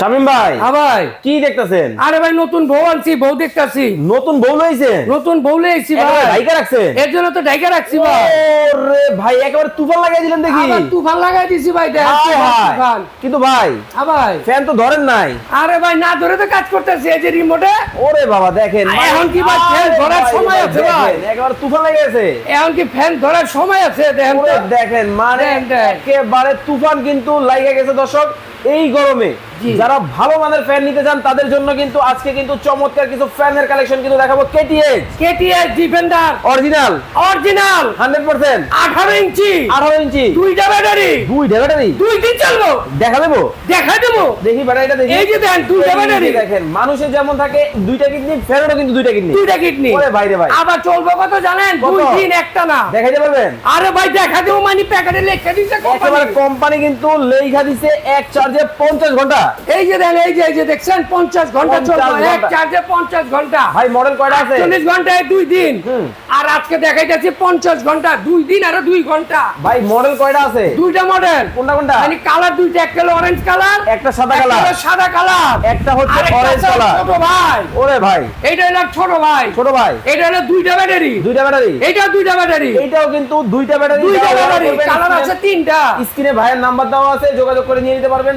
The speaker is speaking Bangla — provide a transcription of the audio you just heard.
শামিম ভাই হ্যাঁ ভাই। কি দেখতেছেন? আরে ভাই নতুন বউ আনছি বউ দেখতাছি। নতুন বউ লইছেন? নতুন বউ একেবারে ভাই। ঢাইকা রাখছেন? এর জন্য তো রাখছি ভাই। ওরে ভাই একেবারে তুফান লাগাই দিলেন দেখি। আবার তুফান লাগাই দিছি ভাই দেখ তুফান, কিন্তু ভাই হ্যাঁ ভাই। ফ্যান তো ধরেন নাই। আরে ভাই না ধরে তো কাজ করতেছি এই যে রিমোটে ওরে বাবা দেখেন। এখন কি ভাই ফ্যান ধরার সময় আছে ভাই? একেবারে তুফান লেগে গেছে। এখন কি ফ্যান ধরার সময় আছে দেখেন দেখেন মানে। একেবারে তুফান কিন্তু লাগে গেছে দর্শক। এই গরমে যারা ভালো মানের ফ্যান নিতে চান তাদের জন্য কিন্তু আজকে কিন্তু চমৎকার কিছু ফ্যানের কালেকশন কিন্তু দেখাবো। KTS KTS defender original original hundred percent আঠারো ইঞ্চি। আঠারো ইঞ্চি। দুইটা ব্যাটারি দুইটা ব্যাটারি দুই দিন চলবো দেখা দেবো? দেখাই দেবো। দেখি ব্যাটারিটা দেখি। এই যে দেখেন দুইটা ব্যাটারি দেখেন মানুষের যেমন থাকে দুইটা কিডনি কিন্তু দুইটা কিডনি। দুইটা কিডনি। ওরে বাইরে ভাই। আবার চলবো কত জানেন? দুই দিন একটা না। দেখাইতে পারবেন? আরে ভাই দেখা দেবো মানে প্যাকেটে লেখা দিছে কোম্পানি কোম্পানি কিন্তু লেখা দিছে এক চার্জে পঞ্চাশ ঘণ্টা। এই যে দেখেন এই যে এই যে দেখছেন পঞ্চাশ ঘণ্টা 50 চলবে। এক চার্জে পঞ্চাশ ঘণ্টা। ভাই মডেল কয়টা আছে? চল্লিশ ঘন্টায় দুই দিন। আর আজকে দেখাইতেছি পঞ্চাশ ঘণ্টা দুই দিন আরও দুই ঘণ্টা। ভাই মডেল কয়টা আছে? দুইটা মডেল কোনটা কোনটা? মানে কালার দুইটা একটা হলো অরেঞ্জ কালার একটা সাদা কালার। সাদা কালার। একটা হচ্ছে অরেঞ্জ কালার। ছোট ভাই। ওরে ভাই। এইটা হলো ছোট ভাই। ছোট ভাই। এটা হলো দুইটা ব্যাটারি দুইটা ব্যাটারি এটা দুইটা ব্যাটারি এটাও কিন্তু দুইটা ব্যাটারি দুইটা ব্যাটারি কালার আছে তিনটা। স্ক্রিনে ভাইয়ের নাম্বার দেওয়া আছে যোগাযোগ করে নিয়ে নিতে পারবেন।